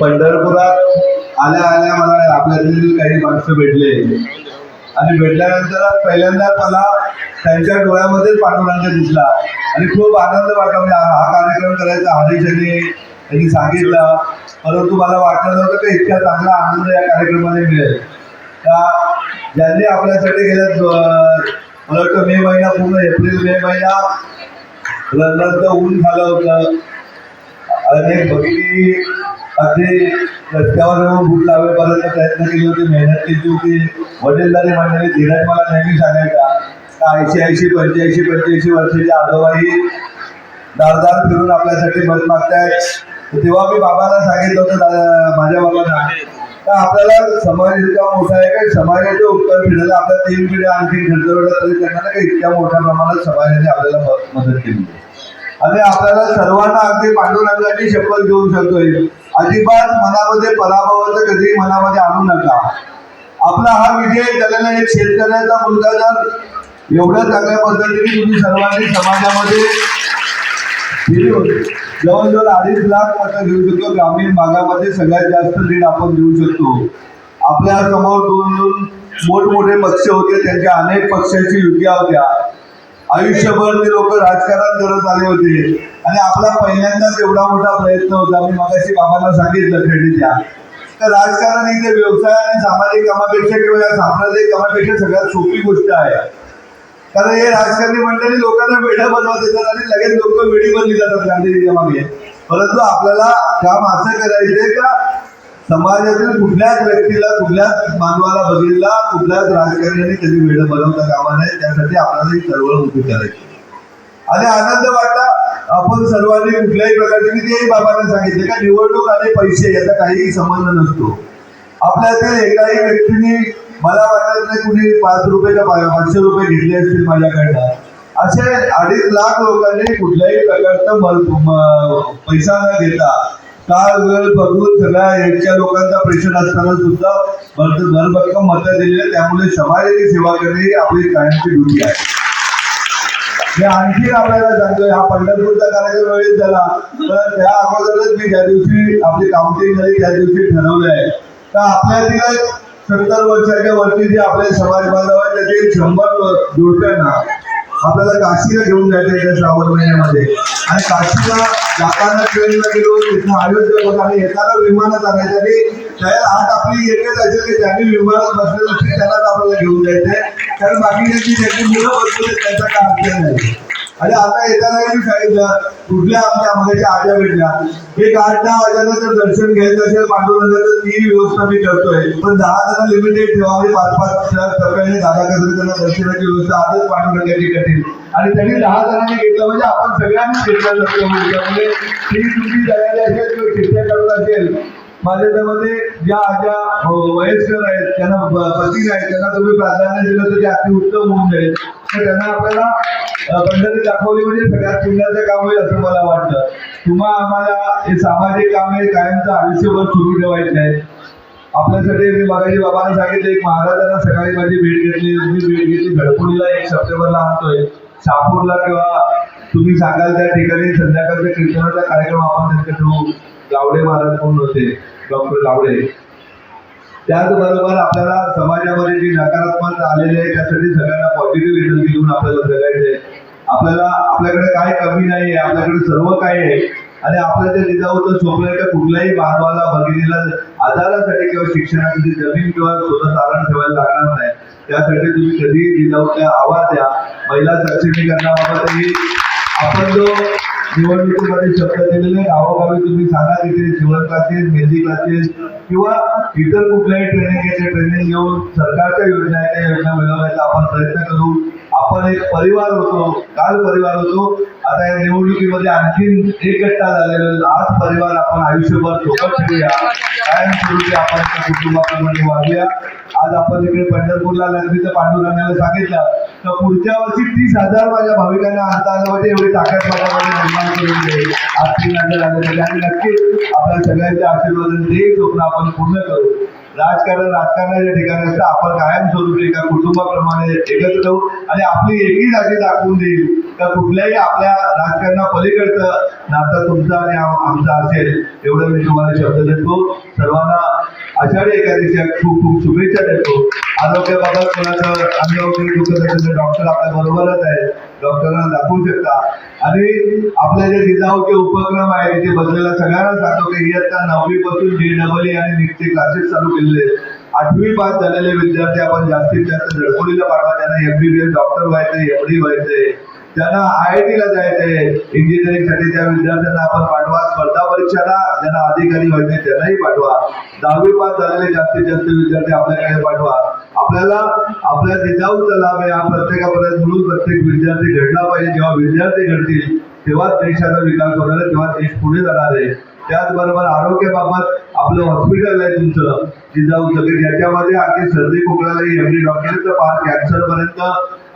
पंढरपुरात आल्या आल्या मला आपल्यातील काही माणसं भेटले. आणि भेटल्यानंतर पहिल्यांदा मला त्यांच्या डोळ्यामध्ये पांडुरंग दिसला. आणि खूप आनंद वाटला. म्हणजे हा कार्यक्रम करायचा हरीश त्यांनी यांनी सांगितलं. परंतु मला वाटलं नव्हतं की इतका चांगला आनंद या कार्यक्रमाने मिळेल. त्या ज्यांनी आपल्यासाठी गेल्या मला वाटतं मे महिना पूर्ण एप्रिल मे महिना लंडनचं ऊन झालं होतं. अनेक भगिनी अगदी रस्त्यावर येऊन बूट लावेपर्यंत प्रयत्न केले होते मेहनत केली होती. वडीलधारी मंडळी धीरज मला नेहमी सांगायचा का ऐंशी ऐंशी पंच्याऐंशी पंच्याऐंशी वर्षाची आजोबाही दारदार फिरून आपल्यासाठी मत मागतायत. तेव्हा मी बाबाला सांगितलं होतं दादा माझ्या बाबांना का आपल्याला समाज इतका मोठा आहे काही समाजाचे उत्तर फिरायला आपल्या तीन पिढ्या आणखी खर्च तरी त्यांना नाही इतक्या मोठ्या प्रमाणात समाजाने आपल्याला मदत केली आणि आपल्याला सर्वांना अगदी पांडुरंगाची शपथ घेऊ शकतोय. अजिबात मनामध्ये पराभवाचं कधी मनामध्ये आणू नका. आपला हा विजय झालेला एक शेतकऱ्याचा मुलगा जर एवढ्या चांगल्या पद्धतीने तुम्ही सर्वांनी समाजामध्ये दिली होती जवळजवळ अडीच लाख मतं घेऊ शकतो ग्रामीण भागामध्ये सगळ्यात जास्त लीड आपण देऊ शकतो. आपल्यासमोर दोन दोन मोठमोठे पक्ष होते त्यांच्या अनेक पक्षाची युत्या होत्या. आयुष्यभर ते लोक राजकारण करत आले होते. आणि आपला पहिल्यांदाच एवढा मोठा प्रयत्न होता. मी मगाशी बाबांना सांगितलं खेळी द्या तर राजकारण इथे व्यवसाय आणि सामाजिक कामापेक्षा किंवा या सांप्रदायिक कामापेक्षा सगळ्यात सोपी गोष्ट आहे. कारण हे राजकारणी मंडळी लोकांना वेड्या बनवत येतात आणि लगेच लोक वेळी बनली जातात गांधीजीच्या मागे. परंतु आपल्याला काम असं करायचंय का? समाजातील कुठल्याच व्यक्तीला कुठल्याच मानवाला बघितला कुठल्याच राजकारण्याने कधी वेळ बनवता कामा नये त्यासाठी आपल्याला ही चळवळ उभी करायची आणि आनंद वाटला आपण सर्वांनी कुठल्याही प्रकारचे मी तेही बाबांना सांगितले का निवडणूक आणि पैसे याचा काहीही संबंध नसतो. आपल्यातील एकाही व्यक्तीने मला वाटत नाही कुणी पाच रुपये का पा- पाचशे रुपये घेतले असतील माझ्याकडनं. असे अडीच लाख लोकांनी कुठल्याही प्रकारचा म- पैसा न घेता काळ वेळ बघून सगळ्या एकच्या लोकांचा प्रेशर असताना सुद्धा भरभक्कम मतं दिलेली त्यामुळे समाजाची सेवा करणे ही आपली कायमची ड्युटी आहे. मी आणखी आपल्याला सांगतोय हा पंढरपूरचा कार्यक्रम वेळेस झाला. तर त्या अगोदरच मी ज्या दिवशी आपली काउंटिंग झाली त्या दिवशी ठरवलंय. तर आपल्यातील सत्तर वर्षाच्या वरती जे आपले समाज बांधव आहेत त्याचे शंभर जोडप्यांना आपल्याला काशीला घेऊन जायचं आहे त्या श्रावण महिन्यामध्ये. आणि काशीला जाताना ट्रेनला गेलो तिथं अयोध्या होत आणि येताना विमानात आणायचं आणि त्याला आत आपली येते असेल की ज्यांनी विमानात बसलेलं असेल त्यालाच आपल्याला घेऊन जायचंय. कारण बाकीच्यांची ज्यांची मुलं बसवले आहेत, त्यांचा काय अर्थ नाही. आणि आता येताना मी सांगितलं कुठल्या आमच्या आम्हाला आज्या भेटल्या. हे आठ दहा जर दर्शन घ्यायचं असेल पांडुरंगाचं ती व्यवस्था मी करतोय. पण दहा जण लिमिटेड ठेवा म्हणजे पाच पाच चार टप्प्याने दहा कसं त्यांना दर्शनाची व्यवस्था आजच पांडुरंगाची कठीण. आणि त्यांनी दहा जणांनी घेतलं म्हणजे आपण सगळ्यांनी घेतलं जातो त्यामुळे ती तुमची जगायला असेल किंवा चिठ्ठ्या करत असेल माझ्या त्यामध्ये ज्या ज्या हो, वयस्कर आहेत त्यांना ब- पती आहेत त्यांना तुम्ही प्राधान्य दिलं तर ते अतिउत्तम होऊन जाईल. तर त्यांना आपल्याला पंढरी दाखवली म्हणजे सगळ्यात पुण्याचं काम होईल असं मला वाटतं. तुम्हा आम्हाला हे सामाजिक काम हे कायमचं आयुष्यभर सुरू ठेवायचं आहे. आपल्यासाठी मी मगाशी बाबांना सांगितलं एक महाराजांना सकाळी माझी भेट घेतली मी भेट घेतली घडपुलीला एक सप्टेंबरला आणतोय. शापूरला किंवा तुम्ही सांगाल त्या ठिकाणी संध्याकाळच्या कीर्तनाचा कार्यक्रम आपण त्यांच्या ठेवू. गावडे महाराज कोण होते डॉक्टर गावडे त्याचबरोबर आपल्याला समाजामध्ये जी नकारात्मक आलेले आहे त्यासाठी सगळ्यांना पॉझिटिव्ह एनर्जी घेऊन आपल्याला जगायचंय. आपल्याला आपल्याकडे काय कमी नाही आहे आपल्याकडे सर्व काही आहे. आणि आपलं जे निजावतं स्वप्न आहे का कुठल्याही बांधवाला भगिनीला आधारासाठी किंवा शिक्षणासाठी जमीन किंवा स्वतः तारण ठेवायला लागणार नाही. त्यासाठी तुम्ही कधीही जिजाऊच्या आवाज द्या. महिला सक्षमीकरणाबाबतही आपण जो निवडणुकीमध्ये शब्द दिलेले गावोगावी तुम्ही सांगा तिथे शिवण क्लासेस मेहंदी क्लासेस किंवा इतर कुठल्याही ट्रेनिंग घ्यायचे ट्रेनिंग घेऊन सरकारच्या योजना आहेत त्या योजना मिळवण्याचा आपण प्रयत्न करू. आपण एक परिवार होतो काल परिवार होतो. आता या निवडणुकीमध्ये आणखीन एक गट्टा झालेला आज परिवार आपण आयुष्यभर सोबत ठेवूया. कायमस्वरूपी आपण त्या कुटुंबाप्रमाणे वागूया. आज आपण इकडे पंढरपूरला लग्नीचं पांडुरंगाला सांगितलं तर पुढच्या वर्षी तीस हजार माझ्या भाविकांना आणता आलं म्हणजे एवढी ताकद माझ्यामध्ये निर्माण करून देईल. आज तीन हजार आले आणि नक्कीच आपल्या सगळ्यांच्या आशीर्वादाने ते स्वप्न आपण पूर्ण करू. राजकारण राजकारणाच्या ठिकाणी असतं. आपण कायमस्वरूपी एका कुटुंबाप्रमाणे एकत्र राहू आणि आपली एकी जागी दाखवून देईल. तर कुठल्याही आपल्या राजकारणा पलीकडचं नातं तुमचं आणि आमचा आमचं असेल एवढं मी तुम्हाला शब्द देतो. सर्वांना आषाढी एकादशी खूप खूप शुभेच्छा देतो. आरोग्याबाबत कोणाचं अंगावरती दुखत असेल तर डॉक्टर आपल्या बरोबरच आहे. डॉक्टरांना दाखवू शकता. आणि आपले जे जिजाऊचे उपक्रम आहे तिथे बसलेल्या सगळ्यांना सांगतो की इयत्ता नववी पासून जे डबल e आणि नीटचे क्लासेस चालू केलेले आठवी पास झालेले विद्यार्थी आपण जास्तीत जास्त झडपोलीला पाठवा. ज्यांना एमबीबीएस डॉक्टर व्हायचंय एमडी व्हायचंय. ज्यांना आय आय टीला जायचंय इंजिनिअरिंगसाठी त्या विद्यार्थ्यांना आपण पाठवा. स्पर्धा परीक्षाला ज्यांना अधिकारी व्हायचे त्यांनाही पाठवा. दहावी पास झालेले जास्तीत जास्त विद्यार्थी आपल्याकडे पाठवा. आपल्याला आपल्या जिजाऊचा लाभ आहे. हा प्रत्येकापर्यंत म्हणून प्रत्येक विद्यार्थी घडला पाहिजे. जेव्हा विद्यार्थी घडतील तेव्हाच देशाचा विकास होणार आहे तेव्हा देश पुढे जाणार आहे. त्याचबरोबर आरोग्याबाबत आपलं हॉस्पिटल आहे तुमचं जिजाऊ सगळे. याच्यामध्ये अगदी सर्दी खोकल्यालाही एमडी डॉक्टरचं पार कॅन्सर पर्यंत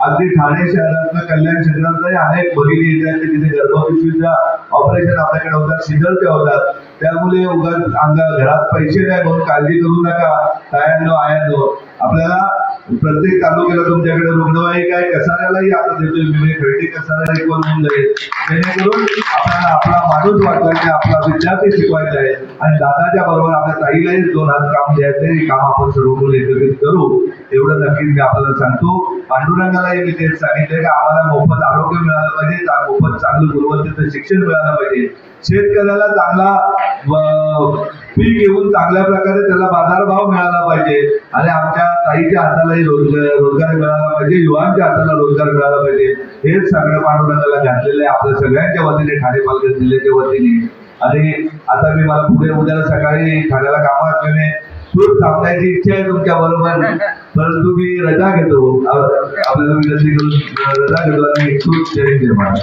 अगदी ठाणे शहरातलं कल्याण शहरातही अनेक भगिनी येत आहेत तिथे गर्भपिशवीचा ऑपरेशन आपल्याकडे होतात सिजरचे होतात. त्यामुळे उगाच अंगा घरात पैसे नाही म्हणून काळजी करू नका. तायांनो आयांनो आपल्याला प्रत्येक तालुक्याला तुमच्याकडे रुग्णवाहिका आहे कसाऱ्यालाही आता देतोय मी म्हणजे भेटी कसाऱ्याला एक बनवून होऊन जाईल? जेणेकरून आपल्याला आपला माणूस वाटला की आपला विद्यार्थी शिकवायचा आहे. आणि दादाच्या बरोबर आपल्या ताईलाही दोन हात काम द्यायचं हे काम आपण सर्व मुलं एकत्रित करू. एवढं नक्कीच मी आपल्याला सांगतो. पांडुरंगालाही मी तेच सांगितलंय की आम्हाला मोफत आरोग्य मिळालं पाहिजे मोफत चांगलं गुणवत्तेचं शिक्षण मिळालं पाहिजे. शेतकऱ्याला चांगला पीक घेऊन चांगल्या प्रकारे त्याला बाजारभाव मिळाला पाहिजे. आणि आमच्या ताईच्या हातालाही रोजगार रोजगार मिळाला पाहिजे युवांच्या हाताला रोजगार मिळाला पाहिजे हेच सगळं पांडुरंगाला घातलेलं आहे. आपल्या सगळ्यांच्या वतीने ठाणे पालघर जिल्ह्याच्या वतीने. आणि आता मी मला पुढे उद्याला सकाळी ठाण्याला कामं असल्याने खूप थांबण्याची इच्छा आहे तुमच्या बरोबर. परंतु मी रजा घेतो. आपल्याला विनंती करून रजा घेतो आणि खूप जय निर्माण